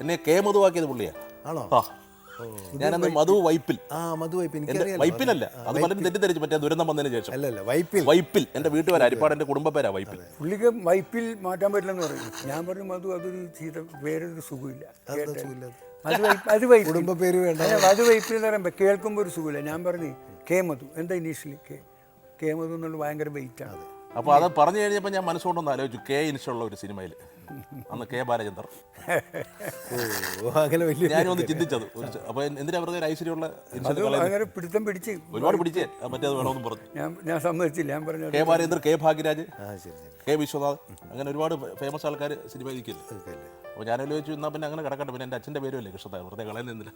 എന്നെ കെ മധുവാക്കിയത് പുള്ളിയാ. ആണോ? ഞാനന്ന് മധു വൈപ്പിൽ. ആ മധു വൈപ്പിൽ. വൈപ്പിനല്ല അത് പലരും തെറ്റിദ്ധരിച്ചു. മറ്റേ ദുരന്തം വന്നതിന് ശേഷം. അല്ല അല്ല വൈപ്പിൽ. വൈപ്പിൽ എന്റെ വീട്ടുകാർ അരിപ്പാട് എന്റെ കുടുംബ പേരാ വൈപ്പിൽ. പുള്ളിക്ക് വൈപ്പിൽ മാറ്റാൻ പറ്റില്ലെന്ന് പറയും. ഞാൻ പറഞ്ഞു മധു അതൊരു ചീത്ത വേറൊരു സുഖമില്ല. കേൾക്കുമ്പോ? അത് കുടുംബ പേര് വേണ്ട. അത് വൈപ്പിൽ എന്ന് പറയുമ്പോൾ കേൾക്കുമ്പോൾ ഒരു സുഖമില്ല. ഞാൻ പറഞ്ഞു കെ മധു. എന്താ ഇനീഷ്യലി കെ? കെ മധു എന്നുള്ള ഭയങ്കര വെയിറ്റാണ് അപ്പോൾ അത് പറഞ്ഞു കഴിഞ്ഞപ്പോൾ ഞാൻ മനസ്സുകൊണ്ടൊന്ന് ആലോചിച്ചു കെ ഇനിഷുള്ള ഒരു സിനിമയിൽ അന്ന് കെ ബാലചന്ദ്രൻ. അങ്ങനെ വലിയ ഞാനും ഒന്ന് ചിന്തിച്ചത്. അപ്പോൾ എന്തിനാ വെറുതെ ഒരു ഐശ്വര്യമുള്ള? ഭയങ്കര പിടുത്തം പിടിച്ച് ഒരുപാട് പിടിച്ചേ. മറ്റേത് വേണമെന്ന് പറഞ്ഞു. ഞാൻ ഞാൻ സമ്മതിച്ചില്ല ഞാൻ പറഞ്ഞു K Balachandran K Bhagyaraj K Viswanath അങ്ങനെ ഒരുപാട് ഫേമസ് ആൾക്കാർ സിനിമ ഇരിക്കില്ല അപ്പോൾ ഞാൻ ആലോചിച്ചു എന്നാൽ പിന്നെ അങ്ങനെ കിടക്കട്ടെ പിന്നെ എന്റെ അച്ഛന്റെ പേരുമല്ലേ കൃഷ്ണതാ വെറുതെ കളയുന്നില്ല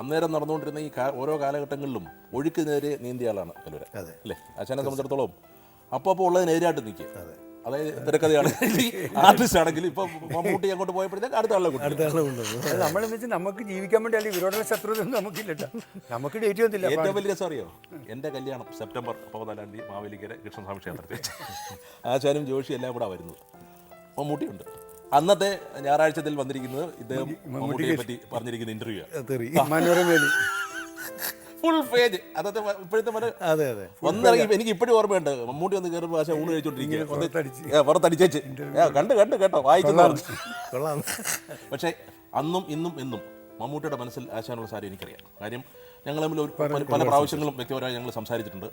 അന്നേരം നടന്നുകൊണ്ടിരുന്ന ഈ ഓരോ കാലഘട്ടങ്ങളിലും ഒഴുക്കിനെതിരെ നീന്തിയ ആളാണ് കല്ലൂര. അല്ലേ? അച്ഛനെ സംബന്ധിച്ചിടത്തോളം അപ്പോൾ അപ്പോൾ ഉള്ളതിനെതിരായിട്ട് നിൽക്കുക അതായത് തിരക്കഥയാണെങ്കിൽ ആർട്ടിസ്റ്റ് ആണെങ്കിൽ ഇപ്പൊ മമ്മൂട്ടി അങ്ങോട്ട് പോയപ്പോഴത്തേക്ക് അടുത്ത ആളെ അടുത്ത ആളെ നമ്മളെന്ന് വെച്ചാൽ നമുക്ക് ജീവിക്കാൻ വേണ്ടി അല്ലെങ്കിൽ ഇവരോടുള്ള ശത്രുത ഒന്നും നമുക്കില്ല നമുക്ക് ഡേറ്റ് ഒന്നുമില്ല ഏറ്റവും വലിയ രസം അറിയോ എന്റെ കല്യാണം സെപ്റ്റംബർ പതിനാലാം തീയതി മാവേലിക്കര കൃഷ്ണസ്വാമി ക്ഷേത്രത്തിൽ. വെച്ച് ആശാനും ജോഷി എല്ലാം കൂടെ വരുന്നത് മമ്മൂട്ടിയുണ്ട്. അന്നത്തെ ഞായറാഴ്ചത്തിൽ വന്നിരിക്കുന്നത് ഇദ്ദേഹം മമ്മൂട്ടിയെ പറ്റി പറഞ്ഞിരിക്കുന്ന ഇന്റർവ്യൂ മനോരമയിൽ. ഫുൾ പേജ് അതൊക്കെ ഇപ്പോഴത്തെ മറ്റേ അതെ അതെ. ഒന്നിറങ്ങി എനിക്ക് ഇപ്പോഴും ഓർമ്മയുണ്ട്. മമ്മൂട്ടി ഒന്ന് കയറുമ്പോൾ പക്ഷേ ഊണ് കഴിച്ചോണ്ടിരിക്കുക. പുറത്തടിച്ച്. പുറത്തടിച്ചേച്ച്. കണ്ട് കണ്ട് കേട്ടോ വായിച്ചു പക്ഷേ അന്നും ഇന്നും എന്നും മമ്മൂട്ടിയുടെ മനസ്സിൽ ആശാനുള്ള സാരി എനിക്കറിയാം. കാര്യം ഞങ്ങൾ തമ്മിൽ ഒരു പല- പ്രാവശ്യങ്ങളും വ്യക്തിപരമായി ഞങ്ങൾ സംസാരിച്ചിട്ടുണ്ട്.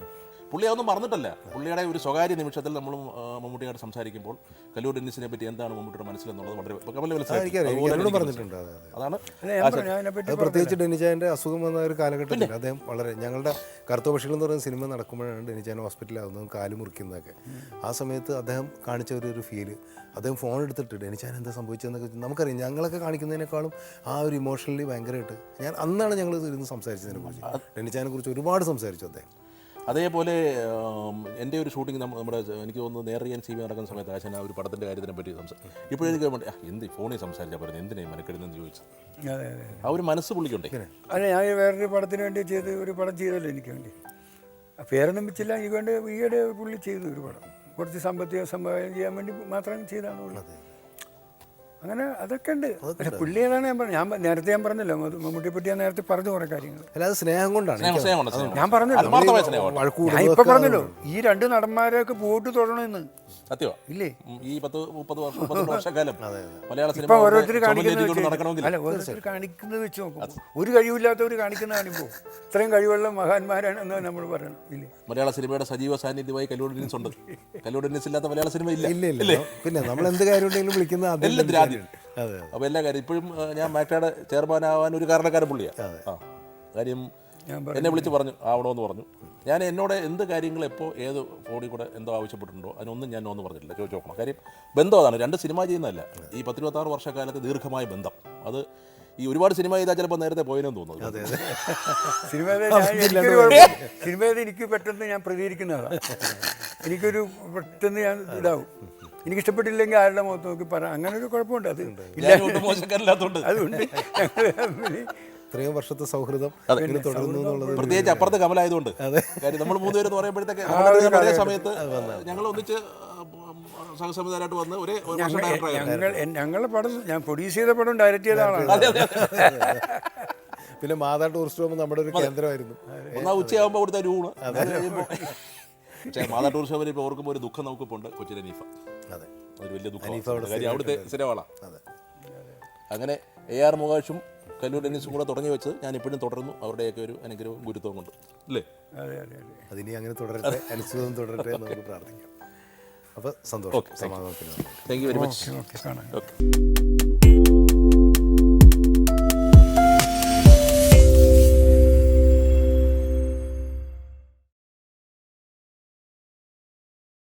പുള്ളി അതൊന്നും മറന്നിട്ടല്ല. പുള്ളിയുടെ ഒരു സ്വകാര്യ നിമിഷത്തിൽ നമ്മൾ മമ്മൂട്ടിയായിട്ട് മമ്മൂട്ടിയോട് സംസാരിക്കുമ്പോൾ കല്ലൂർ ടെന്നീസിനെ പറ്റി എന്താണ് മമ്മൂട്ടിയുടെ മനസ്സിലെന്നുള്ളത് വളരെ അതാണ് പ്രത്യേകിച്ച് ഡെനിജാന്റെ അസുഖം വന്ന ഒരു കാലഘട്ടത്തിൽ അദ്ദേഹം വളരെ ഞങ്ങളുടെ കറുത്തപക്ഷികൾ എന്ന് പറയുന്ന സിനിമ നടക്കുമ്പോഴാണ് ഡെനിജാൻ ഹോസ്പിറ്റലാകുന്നതും കാൽ മുറിക്കുന്നതൊക്കെ. ആ സമയത്ത് അദ്ദേഹം കാണിച്ച ഒരു ഒരു ഫീൽ അദ്ദേഹം ഫോൺ എടുത്തിട്ട് ഡെനിജാൻ എന്താ സംഭവിച്ചതെന്നൊക്കെ. നമുക്കറിയാം ഞങ്ങളൊക്കെ കാണിക്കുന്നതിനേക്കാളും ആ ഒരു ഇമോഷണലി ഭയങ്കരമായിട്ട്. ഞാൻ അന്നാണ് ഞങ്ങൾ ഇരുന്ന് സംസാരിച്ചതിനെ മാഷി ടെന്നിച്ചാനെ കുറിച്ച് ഒരുപാട് സംസാരിച്ചു അദ്ദേഹം. അതേപോലെ എന്റെ ഒരു ഷൂട്ടിംഗ് നമ്മുടെ എനിക്ക് തോന്നുന്നു നേറിയൻ സി വി നടക്കുന്ന സമയത്ത് ആശാൻ ആ ഒരു പടത്തിന്റെ കാര്യത്തിനെ പറ്റി സംസാരിക്കും ഇപ്പോഴെനിക്ക് വേണ്ടി എന്ത് ഫോണിൽ സംസാരിച്ചാൽ പറഞ്ഞു എന്തിനായി മെനക്കെടുന്നെന്ന് ചോദിച്ചു അതെ അതെ ആ ഒരു മനസ്സ് പുള്ളിക്കുണ്ടേ. അല്ല ഞാൻ വേറൊരു പടത്തിന് വേണ്ടി ചെയ്ത് ഒരു പടം ചെയ്തല്ലോ എനിക്ക് വേണ്ടി. ആ പേരൊന്നും വെച്ചില്ല എനിക്ക് വേണ്ടി ഈയിടെ പുള്ളി ചെയ്തു ഒരു പടം. കുറച്ച് സാമ്പത്തിക സംഭാവന ചെയ്യാൻ വേണ്ടി മാത്രം ചെയ്താണ് ഉള്ളത് അങ്ങനെ അതൊക്കെ ഉണ്ട്. പക്ഷെ പുള്ളി ഏതാണ് ഞാൻ പറഞ്ഞു ഞാൻ നേരത്തെ ഞാൻ പറഞ്ഞല്ലോ മമ്മൂട്ടിയെ പറ്റി ഞാൻ നേരത്തെ പറഞ്ഞു കുറെ കാര്യങ്ങൾ. അല്ലാതെ സ്നേഹം കൊണ്ടാണ് ഞാൻ പറഞ്ഞല്ലോ. ഞാൻ ഇപ്പൊ പറഞ്ഞല്ലോ ഈ രണ്ട് നടന്മാരെയൊക്കെ പോയിട്ട് തൊടണമെന്ന് ഇല്ലേ? ഈ പത്ത് മുപ്പത് വർഷം മുപ്പത് വർഷക്കാലം മലയാള സിനിമ ഇപ്പൊ ഓരോരുത്തർ കാണിക്കുന്നത് അല്ല ഓരോരുത്തർ കാണിക്കുന്നത് വെച്ച് നോക്കും. ഒരു കഴിവില്ലാത്തവർ കാണിക്കുന്ന കാണുമ്പോൾ ഇത്രയും കഴിവുള്ള മഹാന്മാരാണ് എന്ന് നമ്മൾ പറയണം. ഇല്ലേ? മലയാള സിനിമയുടെ സജീവ സാന്നിധ്യമായി കല്ലൂർ ഉണ്ട്. കല്ലൂർ ഇല്ലാത്ത മലയാള സിനിമ ഇല്ല. ഇല്ല ഇല്ല. പിന്നെ നമ്മൾ എന്ത് കാര്യം ഉണ്ടെങ്കിലും വിളിക്കുന്ന അതെ അപ്പോൾ എല്ലാ കാര്യം ഇപ്പോഴും ഞാൻ മാക്ടയുടെ ചെയർമാനാവാൻ ഒരു കാരണക്കാരൻ പുള്ളിയാണ് ആ. കാര്യം ഞാൻ എന്നെ വിളിച്ച് പറഞ്ഞു ആവണമെന്ന് പറഞ്ഞു. ഞാൻ എന്നോട് എന്ത് കാര്യങ്ങൾ എപ്പോൾ ഏത് ഫോണിൽ കൂടെ എന്തോ ആവശ്യപ്പെട്ടിട്ടുണ്ടോ അതിനൊന്നും ഞാൻ ഒന്നും പറഞ്ഞിട്ടില്ല. ചോദിച്ചു നോക്കണം. കാര്യം ബന്ധം അതാണ്. രണ്ട് സിനിമ ചെയ്യുന്നതല്ല. ഈ പത്തിരുപത്താറ് വർഷക്കാലത്ത് ദീർഘമായ ബന്ധം. അത് ഈ ഒരുപാട് സിനിമ ചെയ്താൽ ചിലപ്പോൾ നേരത്തെ പോയെന്ന് തോന്നുന്നു. സിനിമ സിനിമയിൽ എനിക്ക് പെട്ടെന്ന് ഞാൻ പ്രതികരിക്കുന്നതാണ്. എനിക്കൊരു പെട്ടെന്ന് ഞാൻ ഇതാവും. എനിക്ക് ഇഷ്ടപ്പെട്ടില്ലെങ്കിൽ ആരുടെ മുഖത്ത് നോക്കി പറ. അങ്ങനെ ഒരു കുഴപ്പമുണ്ട്. അത് ഇല്ലാത്തതുകൊണ്ട് അതുകൊണ്ട് ഇത്രയും വർഷത്തെ സൗഹൃദം തുടരുന്നു എന്നുള്ളത് പ്രത്യേകിച്ച് അപ്പുറത്ത് കമലായതുകൊണ്ട്. കാര്യം നമ്മൾ മൂന്നുപേരെന്ന് പറയുമ്പോഴത്തേക്ക് ഒരേ സമയത്ത് ഞങ്ങൾ ഒന്നിച്ച് വന്ന് ഒരേ ഒരു വർഷം ഡയറക്ടറായി ഞങ്ങൾ ഞങ്ങളുടെ പടം ഞാൻ പ്രൊഡ്യൂസ് ചെയ്ത പടം ഡയറക്റ്റ് ചെയ്ത ആളാണ്. പിന്നെ മാതാ ടൂറിസ്റ്റ് നമ്മുടെ ഒരു കേന്ദ്രമായിരുന്നു. ഒന്നാ ഉച്ചയാകുമ്പോൾ അവിടുത്തെ ഒരു ഊണ്. അത്. കഴിയുമ്പോൾ പക്ഷേ മാതാ ടൂറിസ്റ്റ് ഹോമിൽ ഇപ്പോൾ ഓർക്കുമ്പോൾ ഒരു ദുഃഖം നമുക്ക് ഉണ്ട് കൊച്ചിൻ അനീഫ അതെ. ഒരു വലിയ ദുഃഖം. അവിടുത്തെ സ്ഥിരവാളാണ് അതെ. അങ്ങനെ എ ആർ മുകാഷും കല്ലൂർ ടെന്നീസും കൂടെ തുടങ്ങി വെച്ച് ഞാൻ ഇപ്പോഴും തുടർന്നു. അവരുടെയൊക്കെ ഒരു അനുഗ്രഹവും ഗുരുത്വം കൊണ്ട്. അല്ലേ? അതെ അതെ അതെ. അതിനി അങ്ങനെ തുടരട്ടെ അനുസൃതം തുടരട്ടെ എന്ന് നമുക്ക് പ്രാർത്ഥിക്കാം. അപ്പോൾ സന്തോഷം. സമാധാനത്തിന്. Thank you very much okay കാണാം. ഓക്കെ